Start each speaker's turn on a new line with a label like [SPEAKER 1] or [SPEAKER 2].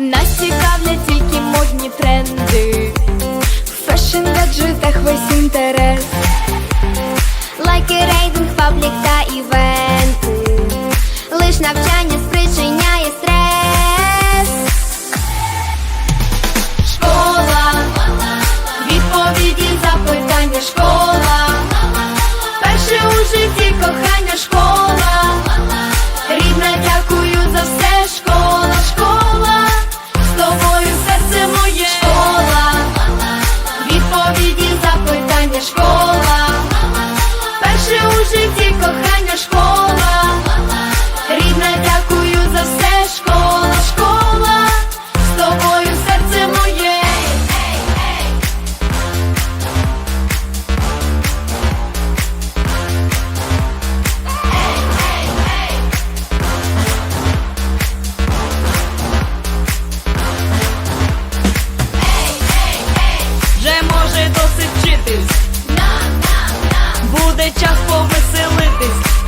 [SPEAKER 1] Нас цікавлять тільки модні тренди. В фешн гаджетах весь інтерес. Лайки, рейтинг, паблік та івенти. Лиш навчання
[SPEAKER 2] житті кохання школа, рідна, дякую за все, школа, школа,
[SPEAKER 1] з тобою
[SPEAKER 2] серце моє.
[SPEAKER 3] Вже може досить вчитись.